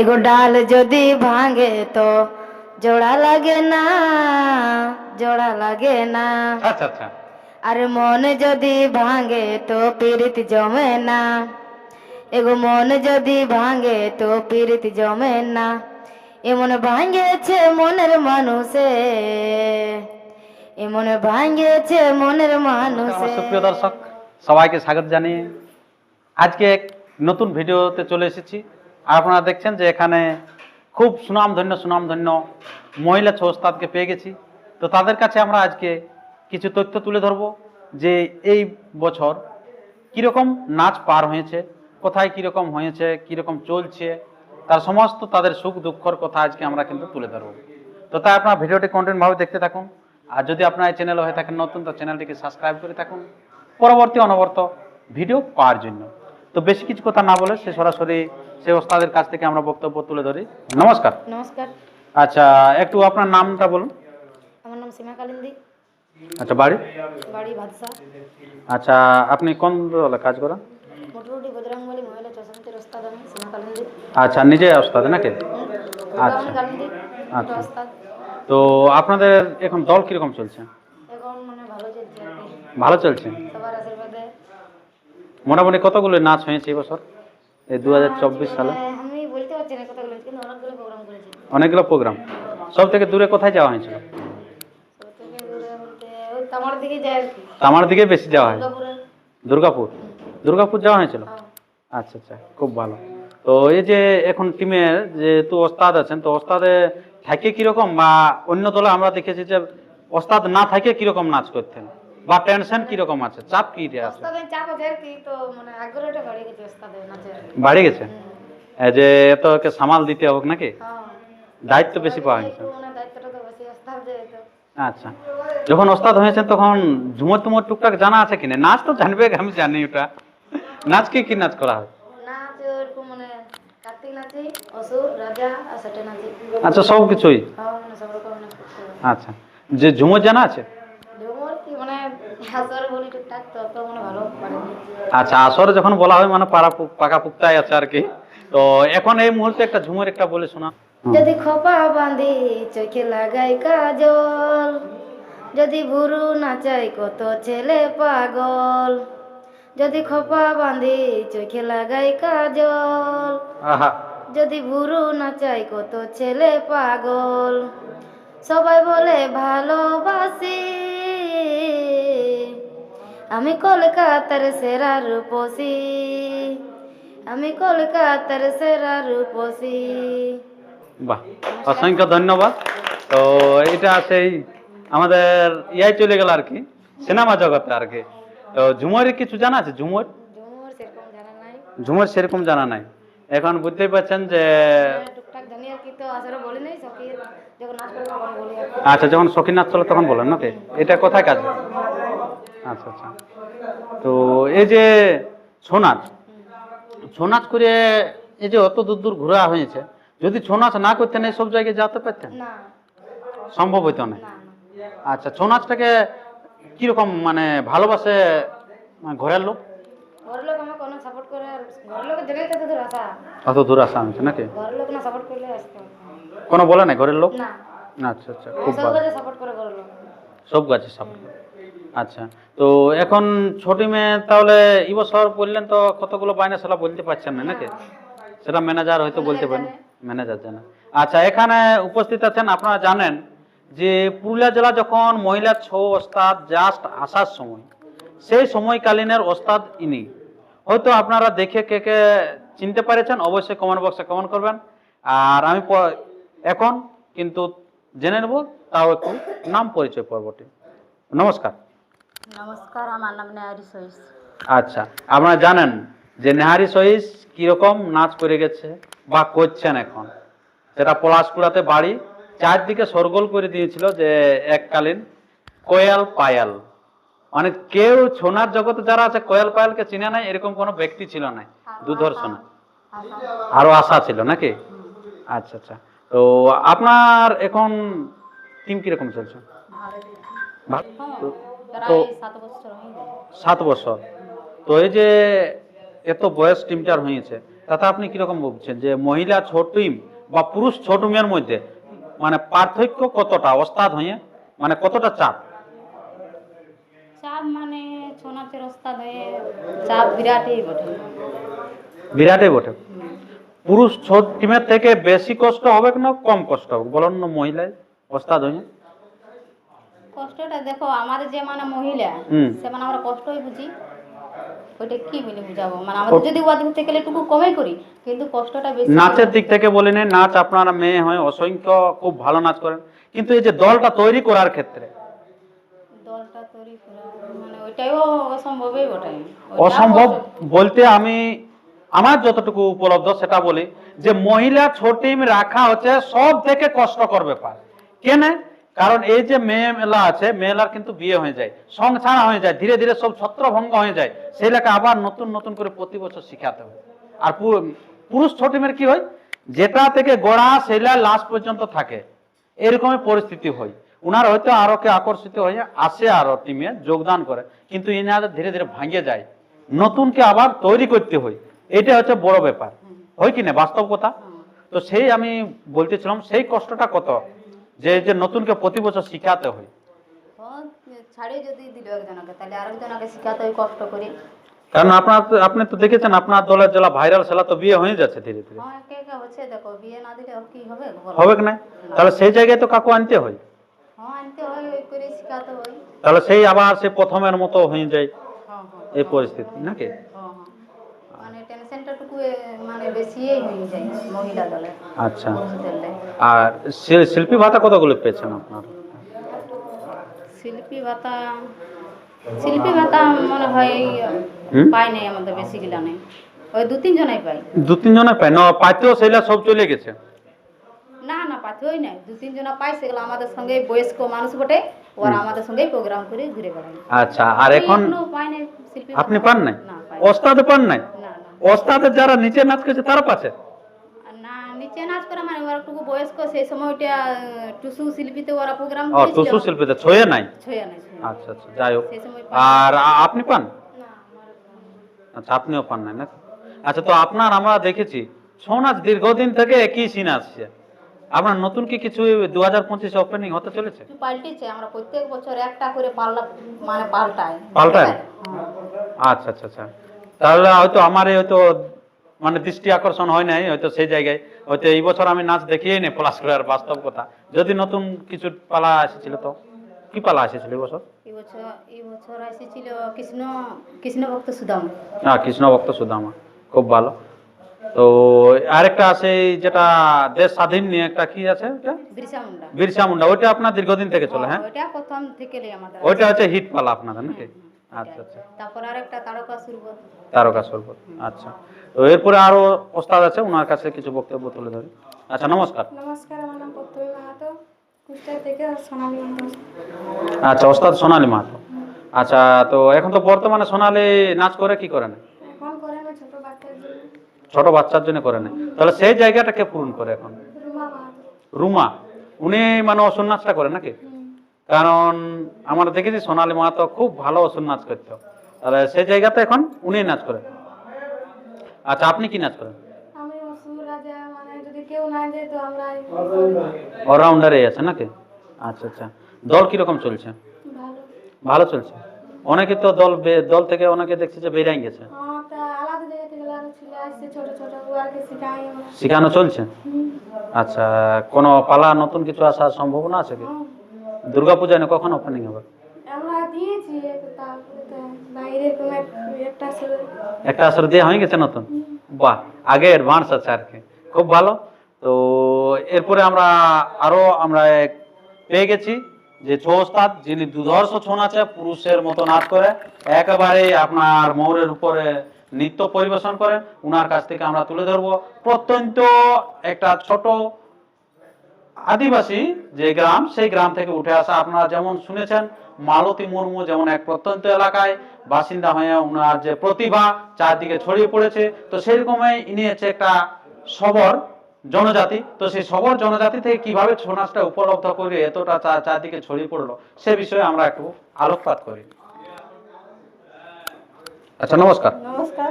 এগো ডাল যদি ভাঙে তো জোড়া লাগে না জোড়া লাগে না। আচ্ছা আচ্ছা। আর মন যদি ভাঙে তো পীড়িত জমে না। এগো মন যদি ভাঙে তো পীড়িত জমে না। এমন ভাঙেছে মনের মানুষে এমন ভাঙেছে মনের মানুষে। সুপ্রিয় দর্শক সবাইকে স্বাগত জানিয়ে আজকে এক নতুন ভিডিওতে চলে এসেছি। আর আপনারা দেখছেন যে এখানে খুব সুনামধন্য সুনামধন্য মহিলা ছৌ ওস্তাদকে পেয়ে গেছি। তো তাদের কাছে আমরা আজকে কিছু তথ্য তুলে ধরবো যে এই বছর কীরকম নাচ পার হয়েছে, কোথায় কীরকম হয়েছে, কীরকম চলছে, তার সমস্ত তাদের সুখ দুঃখর কথা আজকে আমরা কিন্তু তুলে ধরবো। তো তাই আপনার ভিডিওটি কন্টিনিউভাবে দেখতে থাকুন। আর যদি আপনার এই চ্যানেল হয়ে থাকেন নতুন, তো চ্যানেলটিকে সাবস্ক্রাইব করে থাকুন। পরবর্তী অনবর্ত ভিডিও পাওয়ার জন্য। তো বেশি কিছু কথা না বলে সে সরাসরি সে ওস্তাদের কাছ থেকে আমরা বক্তব্য তুলে ধরি। নমস্কার। নমস্কার। আচ্ছা একটু আপনার নামটা বলুন। আমার নাম সীমা কালিন্দি। আচ্ছা বাড়ি? বাড়ি ভাদসা আচ্ছা আপনি কোন দলে কাজ করেন? মোটামুটি বজরংবলী মহিলা চৌসমিতির ওস্তাদ আমি সীমা কালিন্দি। আচ্ছা নিজে ওস্তাদ নাকি? আচ্ছা। আচ্ছা। তো আপনাদের এখন দল কীরকম চলছে? এখন মানে ভালো চলছে ভালো চলছে? সবার আশীর্বাদে। মোটামুটি কতগুলো নাচ হয়েছে এবছর এই দু হাজার চব্বিশ সালে। কিন্তু অনেকগুলো প্রোগ্রাম সব থেকে দূরে কোথায় যাওয়া হয়েছিল? তামার দিকে বেশি যাওয়া হয়? দুর্গাপুর। দুর্গাপুর? যাওয়া হয়েছিল? হ্যাঁ। আচ্ছা আচ্ছা খুব ভালো। তো এই যে এখন টিমের যেহেতু ওস্তাদ আছেন তো ওস্তাদে থাকে কীরকম বা অন্য দলে আমরা দেখেছি যে ওস্তাদ না থাকে কীরকম নাচ করতেন? বা টেনশন কীরকম আছে? চাপ কি আছে? ওস্তাদের চাপ আছে কি তো মানে আগ্রহটা বেড়ে গেছে ওস্তাদের নাচের বাড়ে গেছে? এই যে এত ওকে সামাল দিতে হোক নাকি? হ্যাঁ। দায়িত্ব বেশি পাওয়া গেছে মানে আচ্ছা। যখন ওস্তাদ হয়েছেন তখন ঝুমর তুমর টুকটাক জানা আছে কিনা? নাচ তো জানবে আমি জানি ওটা। নাচ কি কি নাচ করা হয়? মানে আচ্ছা সব কিছুই? হ্যাঁ মানে রকম হবে আচ্ছা। যে ঝুমর জানা আছে ঝুমুর কি মানে হাসর বলি টুকটাক তো অত মানে ভালো পারেনি আচ্ছা আসরে যখন বলা হয় মানে পাড়া পাকা পুক্তায় আছে আর কি তো এখন এই মুহূর্তে একটা ঝুমর একটা বলে শোনা। যদি খোপা বাঁধি চোখে লাগাই কাজল যদি ভুরু নাচাই কত ছেলে পাগল যদি খোপা বাঁধি চোখে লাগাই কাজল যদি ভুরু নাচাই কত ছেলে পাগল সবাই বলে ভালোবাসি। আমি কলকাতার সেরা রূপসী। আমি কলকাতার সেরা রূপসী। বাহ অসংখ্য ধন্যবাদ। তো এটা সেই আমাদের ইয়াই চলে গেল আর কি সিনেমা জগতে আর কি। তো ঝুমরের কিছু জানা আছে? ঝুমর? ঝুমুর সেরকম জানা নাই। ঝুমর সেরকম জানা নাই। এখন বুঝতেই পারছেন যে কি। আচ্ছা যখন সখী নাচ চলে তখন বলেন নাকি? এটা কোথায় কাজ? আচ্ছা আচ্ছা। তো এই যে ছৌ নাচ ছৌ নাচ করে এই যে অত দূর দূর ঘোরা হয়েছে যদি ছৌ নাচ না করতেন এই সব জায়গায় যেতে পারতেন? সম্ভব হইতো না? আচ্ছা ছৌ নাচটাকে কীরকম মানে ভালোবাসে ঘরের লোক? করে তো দূর আসা। অত দূর আসা হয়েছে নাকি? কোনো বলে না ঘরের লোক? আচ্ছা আচ্ছা খুব সব ভালো করে সব গাছে সাপোর্ট আচ্ছা। তো এখন ছোটি মেয়ে, তাহলে এই বছর বললেন তো কতগুলো বায়না সেটা বলতে পারছেন না নাকি? সেটা ম্যানেজার হয়তো বলতে পারেন। ম্যানেজার জানে। আচ্ছা এখানে উপস্থিত আছেন, আপনারা জানেন যে পুরুলিয়া জেলা যখন মহিলা ছৌ ওস্তাদ জাস্ট আসার সময়, সেই সময়কালীনের ওস্তাদ ইনি। হয়তো আপনারা দেখে কে কে চিনতে পেরেছেন, অবশ্যই কমেন্ট বক্সে কমেন্ট করবেন। আর আমি এখন কিন্তু জেনে নেব, তাও একটু নাম পরিচয় পর্বটি। নমস্কার। নমস্কার আমার নাম নেহারি সইস। আচ্ছা আপনারা জানেন যে নেহারি সহিস কীরকম নাচ করে গেছে বা করছেন এখন। সেটা পলাশপুরাতে বাড়ি চারদিকে সরগোল করে দিয়েছিল যে এককালীন কোয়াল পায়াল। মানে কেউ সোনার জগতে যারা আছে কোয়াল পায়ালকে চিনে নাই এরকম কোনো ব্যক্তি ছিল না। দুধর্ষণা। আরও আশা ছিল নাকি? আচ্ছা আচ্ছা। তো আপনার এখন টিম কীরকম চলছে? ভালো? তো সাত বছর তো এই যে এত বয়স টিমটার হয়েছে তাতে আপনি কীরকম বলছেন যে মহিলা ছোট টিম বা পুরুষ ছোট টিমের মধ্যে মানে পার্থক্য কতটা? ওস্তাদ হয়ে? মানে কতটা চাপ? চাপ মানে ছৌ নাচের ওস্তাদ হয়ে চাপ বিরাটই বটে। বিরাটই বটে। পুরুষ ছোট টিমের থেকে বেশি কষ্ট হবে না কম কষ্ট হবে? বলুন না মহিলায় ওস্তাদ হয়ে। কষ্টটা দেখো আমাদের যে মানে মহিলা। সে মানে আমরা কষ্টই বুঝি। ওইটা কি বলে বুঝাবো? মানে আমাদের যদি ওয়াদিক থেকে একটু কমই করি কিন্তু কষ্টটা বেশি। নাচের দিক থেকে বলে নেই নাচ আপনারা মেয়ে হয় অসংখ্য খুব ভালো নাচ করেন। কিন্তু এই যে দলটা তৈরি করার ক্ষেত্রে দলটা তৈরি করা মানে ওইটাও অসম্ভবই বটে। অসম্ভব বলতে আমি আমার যতটুকু উপলব্ধ সেটা বলি যে মহিলা ছোটিম রাখা হচ্ছে সব থেকে কষ্টকর ব্যাপার। কেন? কারণ এই যে মেয়ে মেলা আছে মেয়েলার কিন্তু বিয়ে হয়ে যায় সং ছাড়া হয়ে যায় ধীরে ধীরে সব ছত্রভঙ্গ হয়ে যায় সেই লেখা আবার নতুন নতুন করে প্রতি বছর শিখাতে হয়। আর পুরুষ ছোট টিমের কি হয়? যেটা থেকে গোড়া সেইলা লাস্ট পর্যন্ত থাকে। এরকমই পরিস্থিতি হয়। উনার হয়তো আরও কে আকর্ষিত হয়ে আসে আরও টিমে যোগদান করে কিন্তু ইনাদের ধীরে ধীরে ভাঙে যায়। নতুনকে আবার তৈরি করতে হয়। এটা হচ্ছে বড় ব্যাপার। হয় কি না? বাস্তব কথা? তো সেই আমি বলতেছিলাম সেই কষ্টটা কত? যে যে নতুনকে প্রতি বছর শিখাতে হয়। হ্যাঁ, কারণ আপনার আপনি তো দেখেছেন আপনার দলের জেলা ভাইরাল সেলা তো বিয়ে হয়ে যাচ্ছে ধীরে ধীরে। হ্যাঁ হবে না? তাহলে সেই জায়গায় তো কাকু আনতে হয়। হ্যাঁ তাহলে সেই আবার সে প্রথমের মতো হয়ে যায় এই পরিস্থিতি নাকি হ্যাঁ, হ্যাঁ। মানে টেনশনটা টুকু এ, মানে বেশিই হয়ে যায় মহিলা দলে আচ্ছা। আর শিল্পী ভাতা কতগুলো পেয়েছেন আপনার? শিল্পী ভাতা শিল্পী ভাতা মনে হয় পাই নাই আমাদের বেশি গিলা নেই। ওই দু তিন জনাই পাই দু তিনজনে পায়? না পাইতেও সেইলা সব চলে গেছে। না না নাই। দু তিন জনা পাই সেগুলো আমাদের সঙ্গে বয়স্ক মানুষ বটে ওরা আমাদের সঙ্গেই প্রোগ্রাম করে ঘুরে বেড়ায়। আচ্ছা আর এখন পাই নাই আপনি পান নাই? ওস্তাদ পান নাই? ওস্তাদের যারা নিচে নাচ করছে তারা পাচ্ছে না নিচে নাচ করে মানে ওরা টুকু বয়স্ক সেই সময়টা টুসু শিল্পীতে ওরা প্রোগ্রাম ও টুসু শিল্পীতে ছয়ে নাই? ছয়া নাই আচ্ছা আচ্ছা যাই হোক। আর আপনি পান? আচ্ছা আপনিও পান নাই না আচ্ছা তো আপনার আমরা দেখেছি ছৌ নাচ দীর্ঘদিন থেকে একই সিন আসছে। আপনার নতুন কি কিছু দু হাজার পঁচিশে ওপেনিং হতে চলেছে? পাল্টেছে আমরা প্রত্যেক বছর একটা করে পাল্লা মানে পাল্টায়? হ্যাঁ। আচ্ছা আচ্ছা আচ্ছা। তাহলে হয়তো আমার এই হয়তো মানে দৃষ্টি আকর্ষণ হয় নাই হয়তো সেই জায়গায়। হয়তো এই বছর আমি নাচ দেখিয়ে নি পলাশ করার বাস্তব কথা। যদি নতুন কিছু পালা এসেছিল তো? কি পালা এসেছিল এই বছর? এই বছর এসেছিল কৃষ্ণ কৃষ্ণ ভক্ত সুদাম। না কৃষ্ণ ভক্ত সুদামা। খুব ভালো। তো আরেকটা আছে যেটা দেশ স্বাধীন নিয়ে একটা কি আছে ওটা? বিরসা মুন্ডা। ওইটা আপনার দীর্ঘদিন থেকে চলে হ্যাঁ ওইটা প্রথম থেকে আমাদের ওইটা হচ্ছে হিট পালা আপনাদের নাকি? আচ্ছা আচ্ছা। তারপর আরেকটা তারকা সুরব তারকা সর্বত আচ্ছা। তো এরপরে আরও ওস্তাদ আছে ওনার কাছে কিছু বক্তব্য তুলে ধরি। আচ্ছা নমস্কার। নমস্কার আমার নাম পত্তমী মাহাতো কুষ্টিয়া থেকে সোনালী মাহাতো। আচ্ছা ওস্তাদ সোনালী মাহাতো। আচ্ছা তো এখন তো বর্তমানে সোনালী নাচ করে কি করে না এখন করে না ছোট বাচ্চার জন্য। ছোট বাচ্চার জন্য করে না তাহলে সেই জায়গাটা কে পূরণ করে এখন? রুমা রুমা। উনি মানে অসুর নাচটা করে নাকি? কারণ আমরা দেখেছি সোনালী মাহাতো খুব ভালো অসুর নাচ করতো। তাহলে সেই জায়গাতে এখন উনি নাচ করে আচ্ছা আপনি কি নাচ করেন? মানে অলরাউন্ডারে আছে নাকি? আচ্ছা আচ্ছা। দল কীরকম চলছে? ভালো। চলছে? অনেকে তো দল বে- দল থেকে অনেকে দেখছি যে গেছে। শেখানো চলছে? আচ্ছা কোনো পালা নতুন কিছু আসার সম্ভাবনা আছে কি? দুর্গাপূজায় না কখন ওপেনিং হবে? একটা আসর দিয়ে হয়ে গেছে নতুন? বাহ আগে অ্যাডভান্স আছে আর কি। খুব ভালো। তো এরপরে আমরা আরও আমরা পেয়ে গেছি যে ছৌ ওস্তাদ যিনি দুধর্ষ ছৌ নাচে পুরুষের মতো নাচ করে একেবারে আপনার ময়ূরের উপরে নৃত্য পরিবেশন করেন। উনার কাছ থেকে আমরা তুলে ধরবো। প্রত্যন্ত একটা ছোট আদিবাসী যে গ্রাম সেই গ্রাম থেকে উঠে আসা। আপনারা যেমন শুনেছেন মালতী মুর্মু যেমন এক প্রত্যন্ত এলাকায় বাসিন্দা হয়ে ওনার যে প্রতিভা চারদিকে ছড়িয়ে পড়েছে। তো সেরকমই ইনি হচ্ছে একটা সবর জনজাতি। তো সেই সবর জনজাতি থেকে কীভাবে ছৌ নাচটা উপলব্ধ করে এতটা চারদিকে ছড়িয়ে পড়ল সে বিষয়ে আমরা একটু আলোকপাত করি। আচ্ছা নমস্কার। নমস্কার।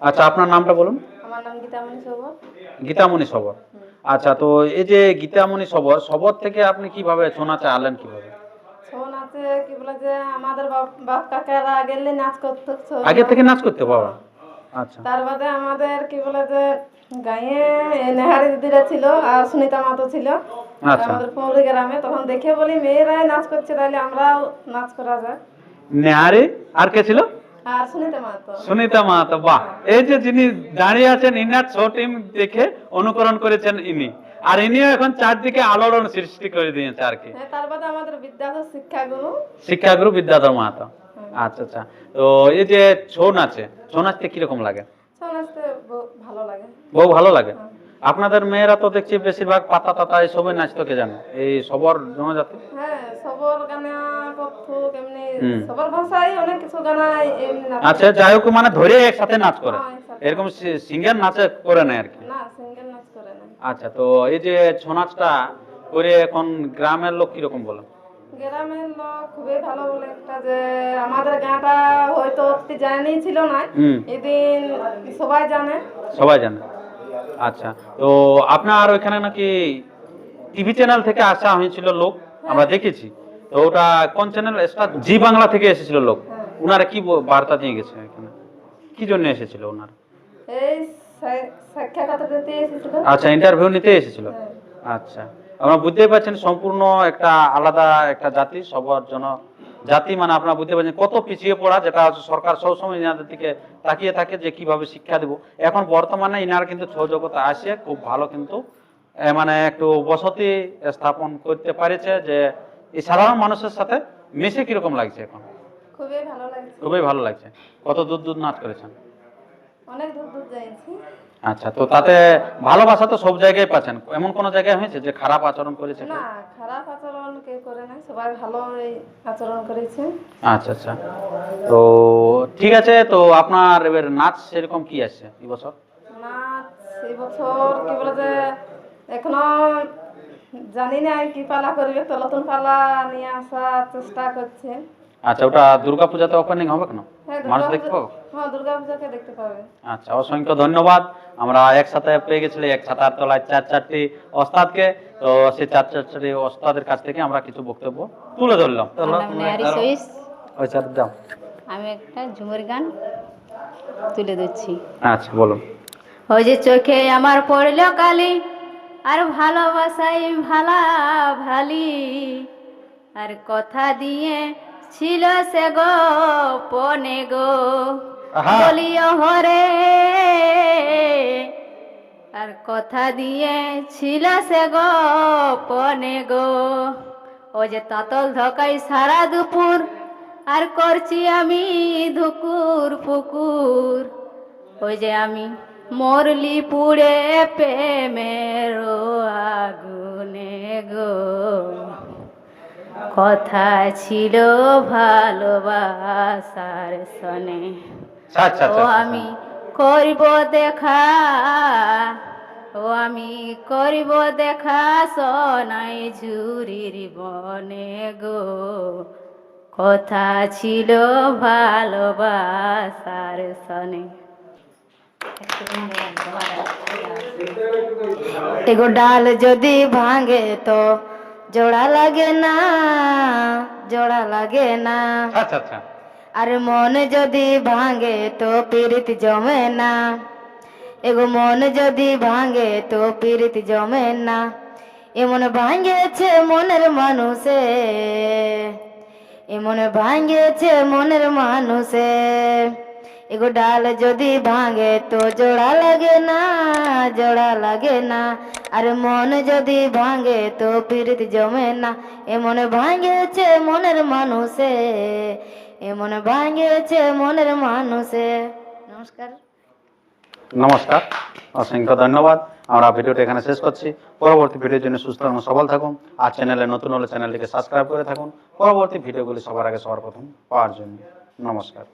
আচ্ছা আপনার নামটা বলুন। আমার আমার নাম গীতামণি সবর? গীতামণি সবর। আচ্ছা তো এই যে গীতামণি সবর সবর থেকে আপনি কীভাবে ছৌ নাচে আনলেন কীভাবে? ছৌ নাচে কি বলে যে আমাদের বাপ বাপ কাকারা গেলে নাচ করতো আগে থেকে নাচ করতে বাবা? আচ্ছা। তার বাদে আমাদের কি বলে যে গাঁয়ে নেহারি দিদিরা ছিল আর সুনিতা মাতো ছিল। আচ্ছা। আমাদের পৌরি গ্রামে। তখন দেখে বলি মেয়েরাই নাচ করছে তাহলে আমরাও নাচ করা যায়। নেহারি? আর কে ছিল? সুনিতা মাহাতো। বাহ। এই যে যিনি দাঁড়িয়ে আছেন ইনার ছ টিম দেখে অনুকরণ করেছেন ইনি। আর ইনিও এখন চারদিকে আলোড়ন সৃষ্টি করে দিয়েছে আর কি। হ্যাঁ আমাদের বিদ্যাধর শিক্ষাগুরু। শিক্ষাগুরু বিদ্যাধর মাহাতো। আচ্ছা আচ্ছা। তো এই যে ছৌ নাচে ছৌ নাচতে কীরকম লাগে? ছৌ নাচতে ভালো লাগে। বহু ভালো লাগে? আপনাদের মেয়েরা তো দেখছি বেশিরভাগ পাতা টাতা এইসবে নাচতে কে জানে? এই সবর জনজাতি? হ্যাঁ সবর গানা আচ্ছা যাই হোক মানে ধরে একসাথে নাচ করে। হ্যাঁ, এরকম সিঙ্গার নাচে করে না আর কি? আচ্ছা তো এই যে ছৌ নাচটা করে এখন গ্রামের লোক কীরকম বলে? গ্রামের লোক খুবই ভালো বলে একটা যে আমাদের গাঁটা হয়তো জানি ছিল না। এদিন সবাই জানে। সবাই জানে। আচ্ছা তো আপনার ওইখানে নাকি টিভি চ্যানেল থেকে আসা হয়েছিল লোক? আমরা দেখেছি। তো ওটা কোন চ্যানেল স্টার জি বাংলা থেকে এসেছিল লোক। ওনারা কি বার্তা দিয়ে গেছে এখানে? কি জন্য এসেছিল ওনারা? আচ্ছা ইন্টারভিউ নিতে এসেছিল। আচ্ছা। আমরা বুঝতেই পারছেন সম্পূর্ণ একটা আলাদা একটা জাতি সবার জন্য জাতি মানে আপনারা বুঝতে পারছেন কত পিছিয়ে পড়া যেটা সরকার সবসময় ইনাদের দিকে তাকিয়ে থাকে যে কীভাবে শিক্ষা দেব। এখন বর্তমানে ইনারা কিন্তু জগতে আসে খুব ভালো কিন্তু মানে একটু বসতি স্থাপন করতে পারেছে যে এই সাধারণ মানুষের সাথে মিশে কীরকম লাগছে এখন? খুবই ভালো লাগছে। খুবই ভালো লাগছে। কত দূর দূর নাচ করেছেন? অনেক দূর দূর যাইছি। আচ্ছা তো তাতে ভালোবাসা তো সব জায়গায় পাচ্ছেন। এমন কোন জায়গায় হয়েছে যে খারাপ আচরণ করেছে না খারাপ আচরণ কেউ করে নাই সবাই ভালোই আচরণ করেছে। আচ্ছা আচ্ছা। তো ঠিক আছে তো আপনার এবার নাচ সেরকম কি আসছে এই বছর? নাচ এই বছর কি বলে যে এখনও জানি না কি পালা করবে তো নতুন পালা নিয়ে আসার চেষ্টা করছে। আচ্ছা ওটা দুর্গা পূজাতে ওপেনিং হবে কেন? হ্যাঁ মানুষ দুর্গা দেখতে পাবো? হ্যাঁ দেখতে পাবে। আচ্ছা অসংখ্য ধন্যবাদ। আমরা একসাথে পেয়ে গেছিলি এক ছাতার তলায় চার চারটি ওস্তাদকে। তো সেই চার চারটি ওস্তাদের কাছ থেকে আমরা কিছু বক্তব্য তুলে ধরলাম। ওই স্যার দাও। আমি একটা ঝুমুর গান তুলে দিচ্ছি আচ্ছা বলুন ওই যে চোখে আমার পড়ল কালি আর ভালোবাসাই ভালা ভালি। আর কথা দিয়ে ছিল সে গো। পনে গো বলিও হরে। আর কথা দিয়ে ছিল সে গো পনে গো। ও যে তাতল ধকাই সারা দুপুর আর করছি আমি ধুকুর পুকুর ওই যে আমি মরলি পুড়ে প্রেমের আগুনে গো। কথা ছিল ভালোবাসার সনে। আচ্ছা আচ্ছা ও আচ্ছা, আমি করিব দেখা ও আমি করিব দেখা সনাই ঝুরির বনে গো। কথা ছিল ভালোবাসার সনে। এগো ডাল যদি ভাঙে তো জোড়া লাগে না জোড়া লাগে না। আচ্ছা আচ্ছা। আর মন যদি ভাঙে তো পীড়িত জমে না। এগো মন যদি ভাঙে তো পীড়িত জমে না। এমন ভাঙেছে মনের মানুষে এমন ভাঙেছে মনের মানুষে। এগো ডাল যদি ভাঙে তো জোড়া লাগে না, জোড়া লাগে না। আর মন যদি ভাঙে তো পীড়িত জমে না। এমন ভাঙেছে মনের মানুষে, এমন ভাঙেছে মনের মানুষে। নমস্কার। নমস্কার, অসংখ্য ধন্যবাদ। আমরা ভিডিওটা এখানে শেষ করছি। পরবর্তী ভিডিওর জন্য সুস্থ এবং সবল থাকুন। আর চ্যানেলে নতুন হলে চ্যানেলটিকে সাবস্ক্রাইব করে থাকুন। পরবর্তী ভিডিওগুলি সবার আগে সবার প্রথম পাওয়ার জন্য। নমস্কার।